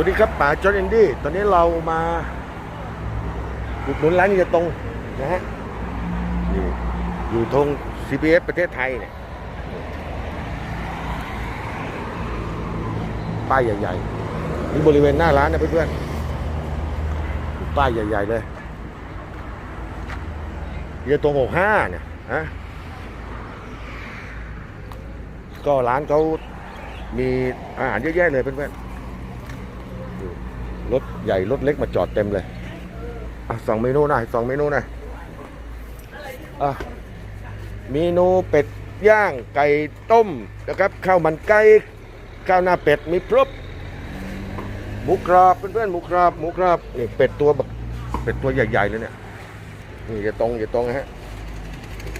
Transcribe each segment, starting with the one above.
วัสดีครับป๋าจอร์แดนดี้ตอนนี้เรามาอุดหนุนร้านนี้ตรงนะฮะนี่อยู่ตรง CPF ประเทศไทยเนี่ยป้ายใหญ่ๆนี่บริเวณหน้าร้านนะเพื่อนๆป้ายใหญ่ ๆ เลยเฮียตรง65เนี่ยฮะก็ร้านเขามีอาหารเยอะแยะเลยเพื่อนๆ รถใหญ่รถเล็กมาจอดเต็มเลย อะสองเมนูหน่อยสองเมนูหน่อยอะเมนูเป็ดย่างไก่ต้มนะครับข้าวมันไก่ข้าวหน้าเป็ดมีครบหมูกรอบเพื่อนๆหมูกรอบหมูกรอบนี่เป็ดตัวแบบเป็ดตัวใหญ่ๆเลยเนี่ยนี่อย่าตรงอย่าตรงนะฮะ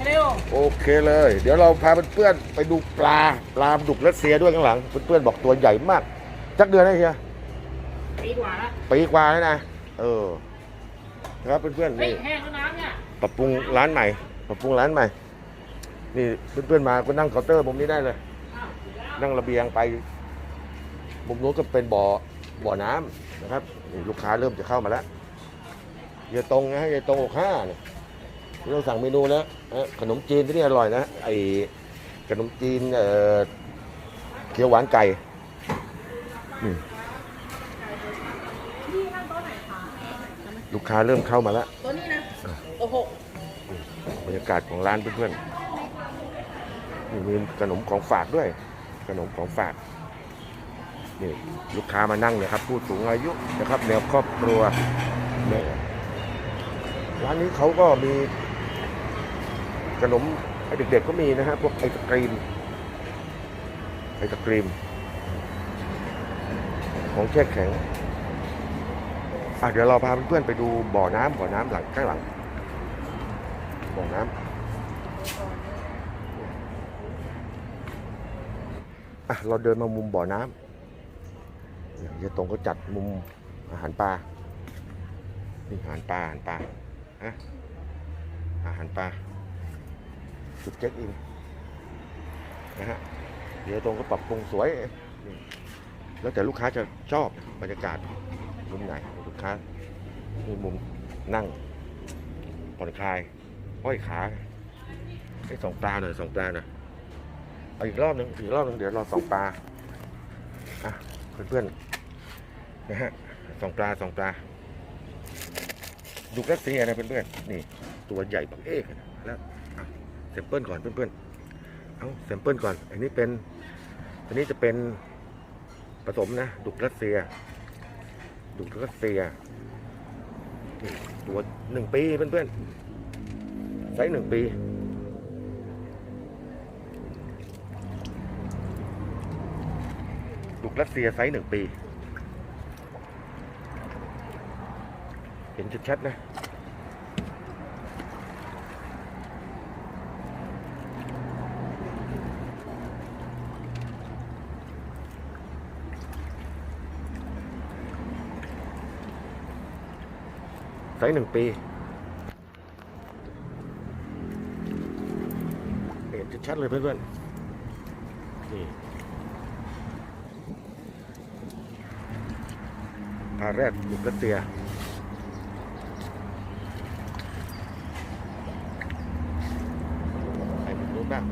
เร็วโอเคเลย เดี๋ยวเราพาเพื่อนๆไปดูปลาปลาดุกรัสเซียด้วยข้างหลังเพื่อนๆบอกตัวใหญ่มากจักเดือนได้เฮีย ปีกว่าละปีกว่าแล้วนะ เออ ครับเพื่อนๆเฮ้ยนี่แห้งแล้วน้ำเนี่ยปรับปรุงร้านใหม่ ปรับปรุงร้านใหม่ นี่เพื่อนๆมาก็นั่งเคาน์เตอร์มุมนี้ได้เลย อ้าวถึงแล้วนั่งระเบียงไป มุมนู้นก็เป็นบ่อ บ่อน้ำนะครับนี่ลูกค้าเริ่มจะเข้ามาแล้วเยตรงนะฮะเยตรงอกห้าเนี่ยเราสั่งเมนูแล้วนะขนมจีนที่นี่อร่อยนะ ไอขนมจีนเอ่อเขียวหวานไก่นี่ ลูกค้าเริ่มเข้ามาแล้วตัวนี้นะโอ้โหบรรยากาศของร้านเพื่อนๆนี่มีขนมของฝากด้วย ขนมของฝากนี่ลูกค้ามานั่งเนี่ยครับ ผู้สูงอายุนะครับแนวครอบครัวเนี่ยร้านนี้เขาก็มีขนมให้เด็กๆก็มีนะฮะพวกไอศกรีมไอศกรีม ของแช่แข็งอะ เดี๋ยวเราพาเพื่อนๆไปดูบ่อน้ำบ่อน้ำหลังข้างหลัง บ่อน้ำอะเราเดินมามุมบ่อน้ำเนี่ยเฮียตรงก็จัดมุมอาหารปลา นี่อาหารปลาอาหารปลาฮะอาหารปลาจุดเช็คอินนะฮะเฮียวตรงก็ปรับปรุงสวย แล้วแต่ลูกค้าจะชอบบรรยากาศ มุมไหนลูกค้ามีมุมนั่งผ่อนคลายห้อยขาให้สองปลาหน่อยสองปลาหน่อยเอาอีกรอบหนึ่งอีกรอบหนึ่งเดี๋ยวรอสองปลาอะเพื่อนๆนะฮะสองปลาสองปลาดูรัสเซียนะเพื่อนๆนี่ ตัวใหญ่บักเอกนะแล้วอะเซมเปิลก่อนเพื่อนๆเอาเซมเปิลก่อน อันนี้เป็น อันนี้จะเป็นผสมนะ ดุกรัสเซีย ดูรัสเซียตัวหนึ่งปีเพื่อนๆไซส์หนึ่งปีดุกรัสเซียไซส์หนึ่งปี เห็นชัดๆนะ ไซส์หนึ่งปีเห็นชัดๆเลยเพื่อนๆนี่พาแรดบุกกระเตียไปมุมนู้นบ้าง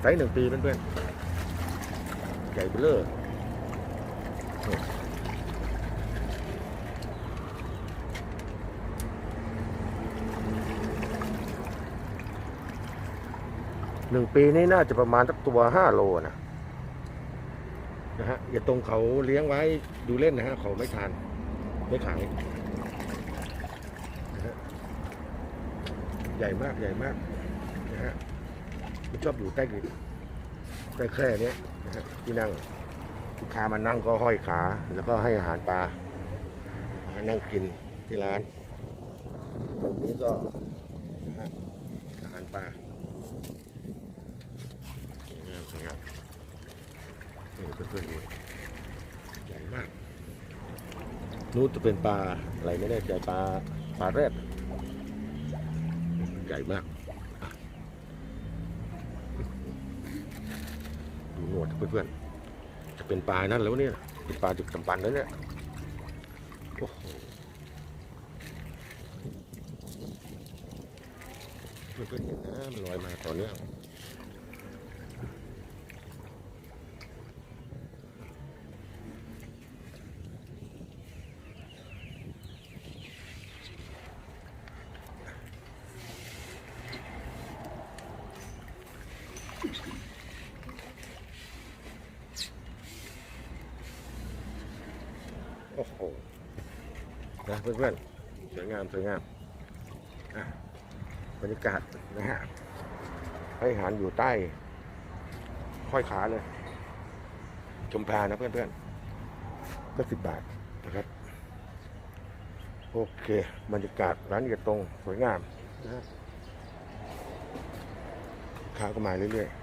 ไซส์หนึ่งปีเพื่อนๆ ใหญ่เบ้อเลอร์หนึ่งปีนี้น่าจะประมาณสักตัวห้าโลนะนะฮะอย่าตรงเขาเลี้ยงไว้ดูเล่นนะฮะเขาไม่ทาน ไม่ขายนะฮะใหญ่มากใหญ่มากนะฮะไม่ชอบอยู่ใต้ดิน ใต้แค่เนี้ยที่นั่งลูกค้ามานั่งก็ห้อยขา แล้วก็ให้อาหารปลามานั่งกินที่ร้านตรงนี้ก็อาหารปลานี่ครับนี่เพื่อนๆดูใหญ่มากนู้นจะเป็นปลาอะไรไม่แน่ใจปลาปลาแรดใหญ่มากอะ หนวดเพื่อนๆจะเป็นปลานั่นแล้วเนี่ยเป็นปลาดึกกำปันแล้วเนี่ยโอ้โหเพื่อนๆเห็นนะมันลอยมาต่อเนื่องโอ้โหนะ เพื่อนๆ สวยงามสวยงามบรรยากาศนะฮะให้อาหารอยู่ใต้ ค่อยขาเลยชมพานะเพื่อนๆ ก็สิบบาทนะครับ โอเค บรรยากาศร้านเกียรตรงสวยงามนะฮะค้าก็มาเรื่อยๆ